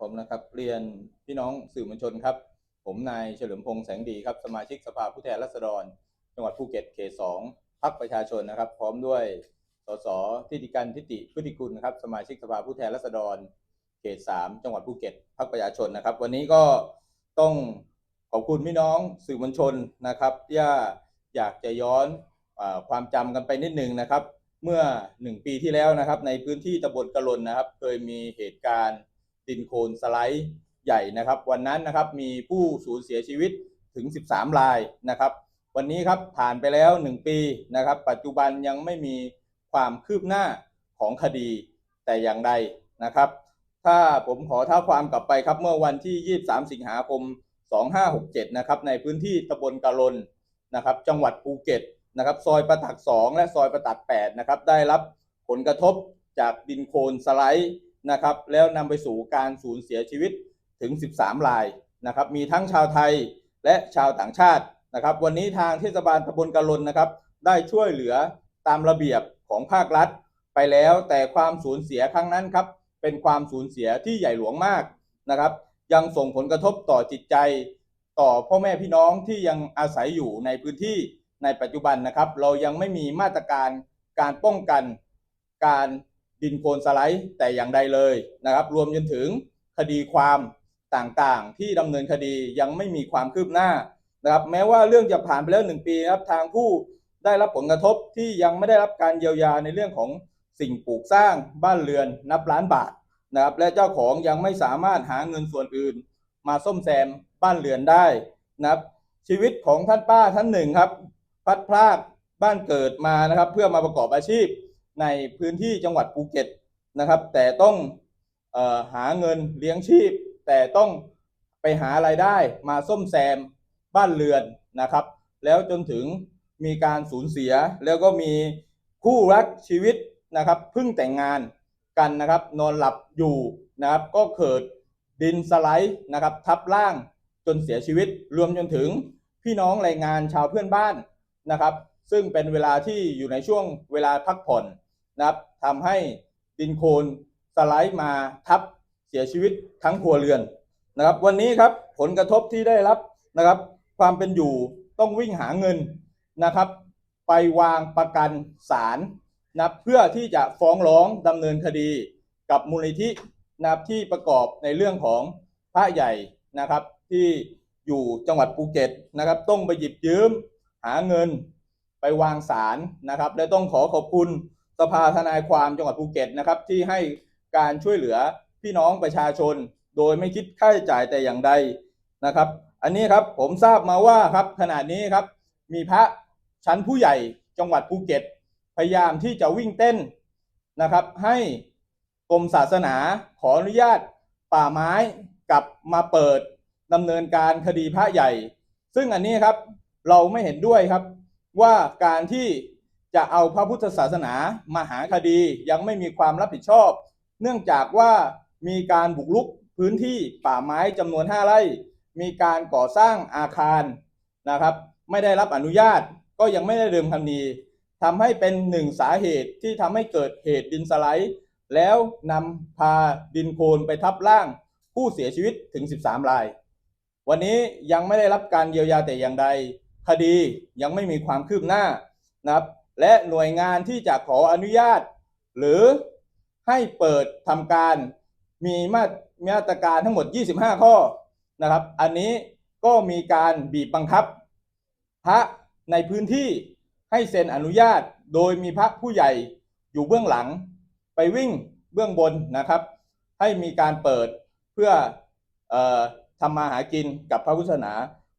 ผมนะครับเรียนพี่น้องสื่อมวลชนครับ ผมนายเฉลิมพงษ์แสงดีครับ สมาชิกสภาผู้แทนราษฎร จังหวัดภูเก็ตเขตสองพักประชาชนนะครับ พร้อมด้วยสสทิติกันทิติพุทธิกุลนะครับ สมาชิกสภาผู้แทนราษฎร เขตสามจังหวัดภูเก็ตพักประชาชนนะครับ วันนี้ก็ต้องขอบคุณพี่น้องสื่อมวลชนนะครับที่อยากจะย้อนอความจำกันไปนิดนึงนะครับ เมื่อหนึ่งปีที่แล้วนะครับ ในพื้นที่ตำบลกระลนนะครับ เคยมีเหตุการณ์ ดินโคลนสไลด์ใหญ่นะครับ วันนั้นนะครับมีผู้สูญเสียชีวิตถึง 13 รายนะครับ วันนี้ครับผ่านไปแล้ว 1 ปีนะครับ ปัจจุบันยังไม่มีความคืบหน้าของคดีแต่อย่างใดนะครับ ถ้าผมขอท้าความกลับไปครับเมื่อวันที่ 23 สิงหาคม 2567 นะครับในพื้นที่ตำบลกะลนนะครับ จังหวัดภูเก็ตนะครับ ซอยประตัก 2 และซอยประตัก 8 นะครับ ได้รับผลกระทบจากดินโคลนสไลด์ นะครับ แล้วนำไปสู่การสูญเสียชีวิตถึง 13รายนะครับ มีทั้งชาวไทยและชาวต่างชาตินะครับ วันนี้ทางเทศบาลตำบลกะลนนะครับ ได้ช่วยเหลือตามระเบียบของภาครัฐ ไปแล้วแต่ความสูญเสียครั้งนั้นครับ เป็นความสูญเสียที่ใหญ่หลวงมากนะครับ ยังส่งผลกระทบต่อจิตใจ ต่อพ่อแม่พี่น้องที่ยังอาศัยอยู่ในพื้นที่ในปัจจุบันนะครับ เรายังไม่มีมาตรการการป้องกันการ ดินโคลนสไลด์แต่อย่างใดเลยนะครับ รวมจนถึงคดีความต่างๆ ที่ดำเนินคดียังไม่มีความคืบหน้านะครับ แม้ว่าเรื่องจะผ่านไปแล้วหนึ่งปีนะครับทางผู้ได้รับผลกระทบที่ยังไม่ได้รับการเยียวยาในเรื่องของสิ่งปลูกสร้างบ้านเรือนนับล้านบาทนะครับ และเจ้าของยังไม่สามารถหาเงินส่วนอื่น มาซ่อมแซมบ้านเรือนได้นะครับ ชีวิตของท่านป้าท่านหนึ่งครับ พัดพลากบ้านเกิดมานะครับ เพื่อมาประกอบอาชีพ ในพื้นที่จังหวัดภูเก็ตนะครับ แต่ต้องออหาเงินเลี้ยงชีพ แต่ต้องไปหาไรายได้มาซ่อมแซมบ้านเรือนนะครับ แล้วจนถึงมีการสูญเสียแล้วก็มีคู่รักชีวิตนะครับเพิ่งแต่งงานกันนะครับ นอนหลับอยู่นะครับ ก็เกิดดินสไลด์นะครับ ทับร่างจนเสียชีวิต รวมจนถึงพี่น้องแรงงานชาวเพื่อนบ้านนะครับ ซึ่งเป็นเวลาที่อยู่ในช่วงเวลาพักผ่อน นะครับทำให้ดินโคลนสไลด์มาทับเสียชีวิตทั้งครัวเรือนนะครับ วันนี้ครับผลกระทบที่ได้รับนะครับ ความเป็นอยู่ต้องวิ่งหาเงินนะครับ ไปวางประกันศาลนะเพื่อที่จะฟ้องร้องดำเนินคดีกับมูลนิธินะครับที่ประกอบในเรื่องของพระใหญ่นะครับ ที่อยู่จังหวัดภูเก็ตนะครับต้องไปหยิบยืมหาเงินไปวางศาลนะครับ และต้องขอขอบคุณ สภาทนายความจังหวัดภูเก็ตนะครับที่ให้การช่วยเหลือพี่น้องประชาชน โดยไม่คิดค่าใช้จ่ายแต่อย่างใดนะครับ อันนี้ครับผมทราบมาว่าครับขณะนี้ครับมีพระชั้นผู้ใหญ่จังหวัดภูเก็ต พยายามที่จะวิ่งเต้นนะครับ ให้กรมศาสนาขออนุญาตป่าไม้กลับมาเปิดดำเนินการคดีพระใหญ่ ซึ่งอันนี้ครับเราไม่เห็นด้วยครับว่าการที่ จะเอาพระพุทธศาสนามาหาคดียังไม่มีความรับผิดชอบ เนื่องจากว่ามีการบุกรุกพื้นที่ป่าไม้จำนวน 5 ไร่ มีการก่อสร้างอาคารนะครับ ไม่ได้รับอนุญาตก็ยังไม่ได้เดิมคดีทำให้เป็นหนึ่งสาเหตุที่ทำให้เกิดเหตุดินสไลด์ แล้วนำพาดินโคลนไปทับร่างผู้เสียชีวิตถึง 13 ราย วันนี้ยังไม่ได้รับการเยียวยาแต่อย่างใด คดียังไม่มีความคืบหน้านะครับ และหน่วยงานที่จะขออนุญาต หรือให้เปิดทำการมีมามาตรการทั้งหมด 25 ข้อนะครับ อันนี้ก็มีการบีบบังคับ พระในพื้นที่ให้เซ็นอนุญาตโดยมีพระผู้ใหญ่อยู่เบื้องหลัง ไปวิ่งเบื้องบนนะครับ ให้มีการเปิดเพื่อออทำมาหากินกับพระพุทธศาสนา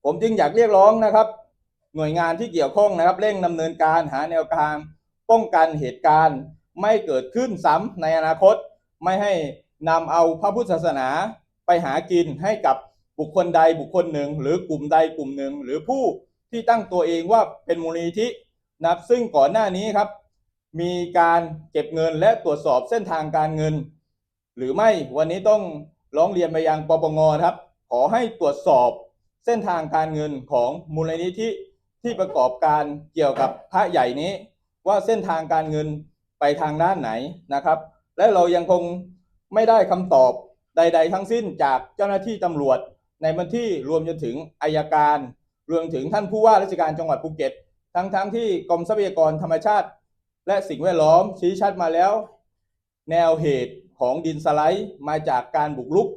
ผมจึงอยากเรียกร้องนะครับ หน่วยงานที่เกี่ยวข้องนะครับเร่งดำเนินการหาแนวทางป้องกันเหตุการณ์ ไม่เกิดขึ้นซ้ำในอนาคต ไม่ให้นำเอาพระพุทธศาสนาไปหากินให้กับบุคคลใดบุคคลหนึ่ง หรือกลุ่มใดกลุ่มหนึ่ง หรือผู้ที่ตั้งตัวเองว่าเป็นมูลนิธินะครับซึ่งก่อนหน้านี้ครับ มีการเก็บเงินและตรวจสอบเส้นทางการเงิน หรือไม่วันนี้ต้องร้องเรียนไปยังปปงครับ ขอให้ตรวจสอบเส้นทางการเงินของมูลนิธิ ที่ประกอบการเกี่ยวกับพระใหญ่นี้ ว่าเส้นทางการเงินไปทางด้านไหนนะครับ และเรายังคงไม่ได้คำตอบใด ๆ ทั้งสิ้นจากเจ้าหน้าที่ตำรวจในพื้นที่รวมจนถึงอายการ รวมถึงท่านผู้ว่าราชการจังหวัดภูเก็ต ทั้งๆทที่กรมทรัพยากรธรรมชาติ และสิ่งแวดล้อมชี้ชัดมาแล้ว แนวเหตุของดินสไลด์มาจากการบุกรุก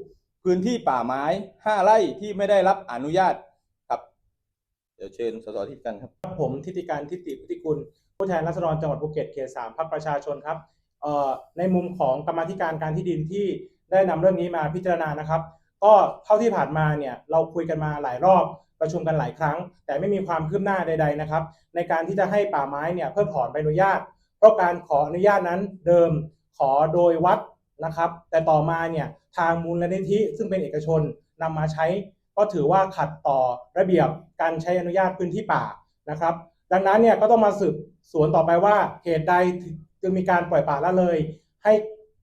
พื้นที่ป่าไม้ 5 ไร่ที่ไม่ได้รับอนุญาต เดี๋ยวเชิญสสที่กันครับ ผมทิติการทิติพุทธิกุลผู้แทนราษฎรจังหวัดภูเก็ตเขตสามพรรคประชาชนครับเอ่อในมุมของกรรมธิการการที่ดินที่ได้นำเรื่องนี้มาพิจารณานะครับ ก็เท่าที่ผ่านมาเนี่ยเราคุยกันมาหลายรอบประชุมกันหลายครั้ง แต่ไม่มีความคืบหน้าใด ๆนะครับ ในการที่จะให้ป่าไม้เนี่ยเพิ่มถอนใบอนุญาต เพราะการขออนุญาตนั้นเดิมขอโดยวัดนะครับ แต่ต่อมาเนี่ยทางมูลนิธิซึ่งเป็นเอกชนนำมาใช้ ก็ถือว่าขัดต่อระเบียบการใช้อนุญาตพื้นที่ป่านะครับ ดังนั้นเนี่ยก็ต้องมาสืบสวนต่อไปว่าเหตุใดจึงมีการปล่อยป่าละเลย ให้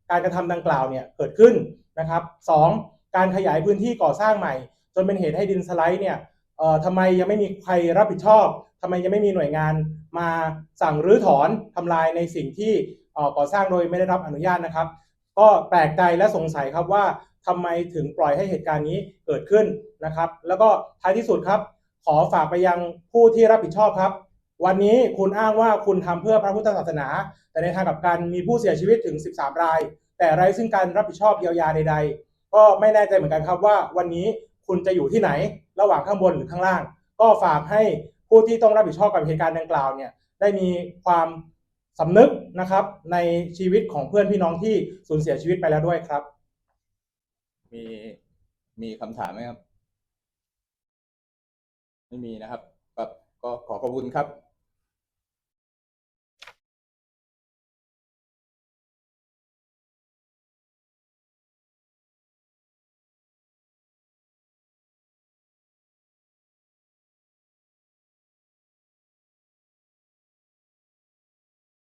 การกระทำดังกล่าวเนี่ยเกิดขึ้นนะครับสองการขยายพื้นที่ก่อสร้างใหม่ จนเป็นเหตุให้ดินสไลด์เนี่ยเอ่อทำไมยังไม่มีใครรับผิดชอบทำไมยังไม่มีหน่วยงานมาสั่งรื้อถอนทำลายในสิ่งที่เอ่อก่อสร้างโดยไม่ได้รับอนุญาตนะครับ ก็แปลกใจและสงสัยครับว่า ทำไมถึงปล่อยให้เหตุการณ์นี้เกิดขึ้นนะครับ แล้วก็ท้ายที่สุดครับ ขอฝากไปยังผู้ที่รับผิดชอบครับ วันนี้คุณอ้างว่าคุณทำเพื่อพระพุทธศาสนา แต่ในทางกลับกันมีผู้เสียชีวิตถึง 13 ราย แต่ไร้ซึ่งการรับผิดชอบเยียวยาใด ๆ ก็ไม่แน่ใจเหมือนกันครับว่า วันนี้คุณจะอยู่ที่ไหน ระหว่างข้างบนหรือข้างล่าง ก็ฝากให้ผู้ที่ต้องรับผิดชอบกับเหตุการณ์ดังกล่าวเนี่ยได้มีความสำนึกนะครับในชีวิตของเพื่อนพี่น้องที่สูญเสียชีวิตไปแล้วด้วยครับ มีมีคำถามไหมครับ ไม่มีนะครับ ครับ ก็ขอขอบคุณครับ